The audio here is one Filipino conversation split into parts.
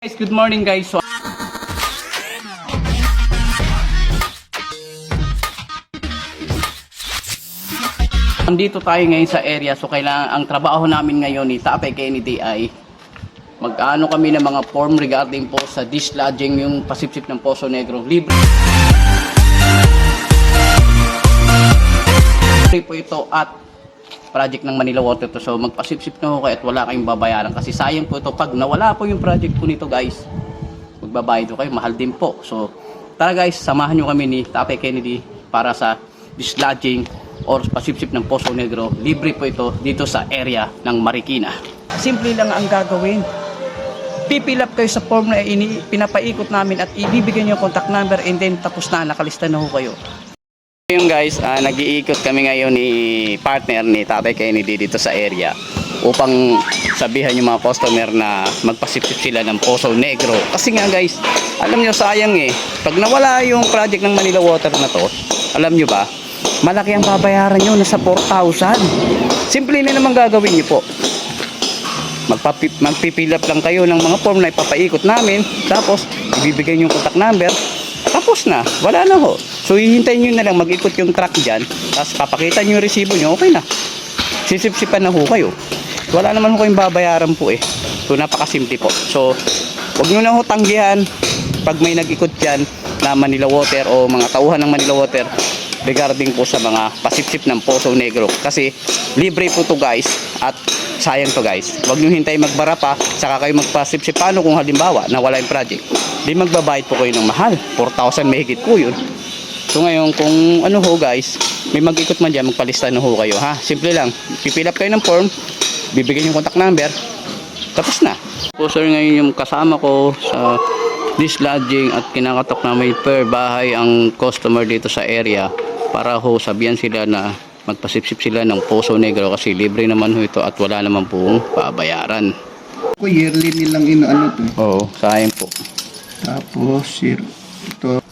Guys, good morning guys. So, Andito tayo ngayon sa area so kailangan ang trabaho namin ngayon ni Tatay Kennedy ay mag-ano kami ng mga form regarding po sa dislodging yung pasipsip ng Poso Negro. Libre Libre po ito at project ng Manila Water to. So magpasipsip na ho kayo at wala kayong babayaran kasi sayang po ito pag nawala po yung project po nito guys. Magbabayad po kayo, mahal din po. So tara guys, samahan nyo kami ni Tatay Kennedy para sa dislodging or pasipsip ng Poso Negro. Libre po ito dito sa area ng Marikina. Simple lang ang gagawin. Pipil up kayo sa form na ini, pinapaikot namin at ibibigay nyo contact number and then tapos na, nakalista na ho kayo. Ngayon guys, ah, nag-iikot kami ngayon ni partner ni Tatay Kennedy dito sa area upang sabihan yung mga customer na magpasipsip sila ng Poso Negro. Kasi nga guys, alam nyo sayang eh, pag nawala yung project ng Manila Water na to, alam nyo ba, malaki ang babayaran nyo, nasa 4,000. Simple na naman gagawin nyo po. Magpapi, magpipilap lang kayo ng mga form na ipapaikot namin, tapos ibibigay nyo yung contact number, tapos na, wala na ho. So hihintayin nyo na lang mag-ikot yung truck dyan, tapos papakita nyo yung resibo nyo, okay na. Sisipsipan na ho kayo. Wala naman ho kayong babayaran po eh. So napakasimple po. So wag nyo na ho tanggihan pag may nag-ikot dyan na Manila Water o mga tauhan ng Manila Water regarding po sa mga pasipsip ng Poso Negro. Kasi libre po to guys at sayang to guys. Wag nyo hintay magbara pa, saka kayo magpasipsip. Paano kung halimbawa nawala yung project? Di magbabayad po kayo ng mahal. 4,000 mahigit po yun. So ngayon kung ano ho guys, may mag-ikot man dyan, magpalista na ho kayo ha. Simple lang, pipil up kayo ng form, bibigyan yung contact number, tapos na. Po sir ngayon yung kasama ko sa dislodging at kinakatok na may per bahay ang customer dito sa area para ho sabihan sila na magpasipsip sila ng Poso Negro kasi libre naman ho ito at wala naman pong pabayaran. Ko yearly nilang inaano to. eh. Oo, sayang po. Tapos. Ito.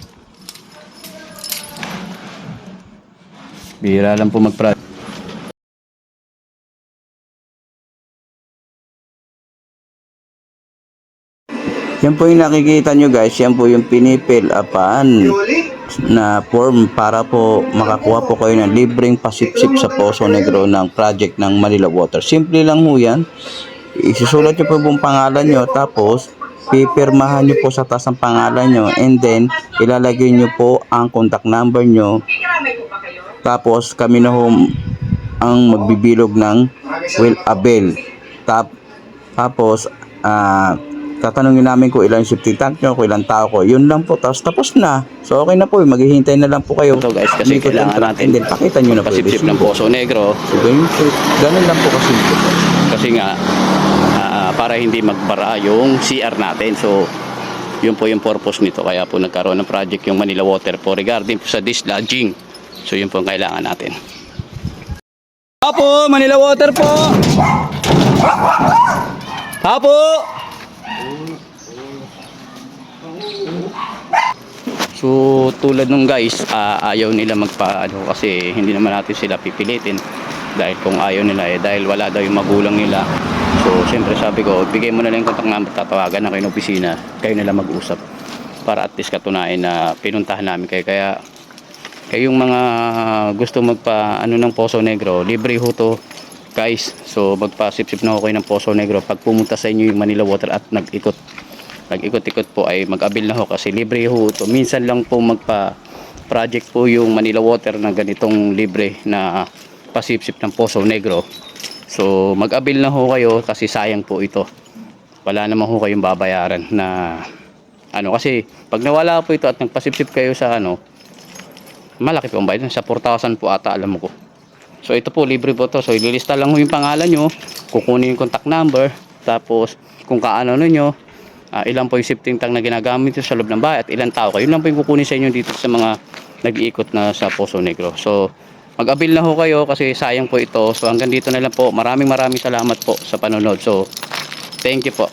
Bihira lang po mag Yan po yung nakikita nyo guys, yan po yung pinipil upan na form para po makakuha po kayo ng libreng pasipsip sa Poso Negro ng project ng Manila Water. Simple lang ho yan. Isusulat nyo po yung pangalan nyo tapos pipirmahan nyo po sa taas ang pangalan nyo and then ilalagay nyo po ang contact number nyo tapos kami na ho ang magbibilog ng will avail. Tap, tapos ah tatanungin namin kung ilang shifting tank nyo, kung ilang tao ko. Yun lang po. Tapos tapos na. So okay na po. Maghihintay na lang po kayo. Ito guys kasi yung kailangan natin. and then pakita nyo na po yung Pasipsip ng. Poso Negro. So, ganun, so, lang po kasi. Kasi nga ah, para hindi magbara yung CR natin. So yun po yung purpose nito. Kaya po nagkaroon ng project yung Manila Water po regarding po sa dislodging. So yun po ang kailangan natin. Apo, Manila Water po. Apo. So tulad nung guys, ah, ayaw nila magpa ano kasi hindi naman natin sila pipilitin dahil kung ayaw nila eh dahil wala daw yung magulang nila. So siyempre sabi ko, bigay mo na lang yung contact number, tatawagan na kayo ng opisina, kayo nila mag-usap para at least katunayan na pinuntahan namin kayo kaya kayong mga gusto magpa ano ng Poso Negro, libre ho to guys. So magpa-sip-sip na ho kayo ng Poso Negro pag pumunta sa inyo yung Manila Water at nag-ikot nag-ikot-ikot po ay mag-abil na ho kasi libre ho ito. Minsan lang po magpa project po yung Manila Water na ganitong libre na pasipsip ng Poso Negro. So mag-abil na ho kayo kasi sayang po ito. Wala naman ho kayong babayaran na ano kasi pag nawala po ito at nagpasipsip kayo sa ano malaki po ang bayad sa 4,000 po ata alam ko. So ito po libre po to. So ililista lang yung pangalan nyo, kukunin yung contact number, tapos kung kaano ninyo, ah, ilan po yung shifting tank na ginagamit sa loob ng bahay at ilang tao kayo. Yun lang po yung kukunin sa inyo dito sa mga nag-iikot na sa Poso Negro. So mag-abil na ho kayo kasi sayang po ito. So hanggang dito na lang po. Maraming maraming salamat po sa panonood. So thank you po.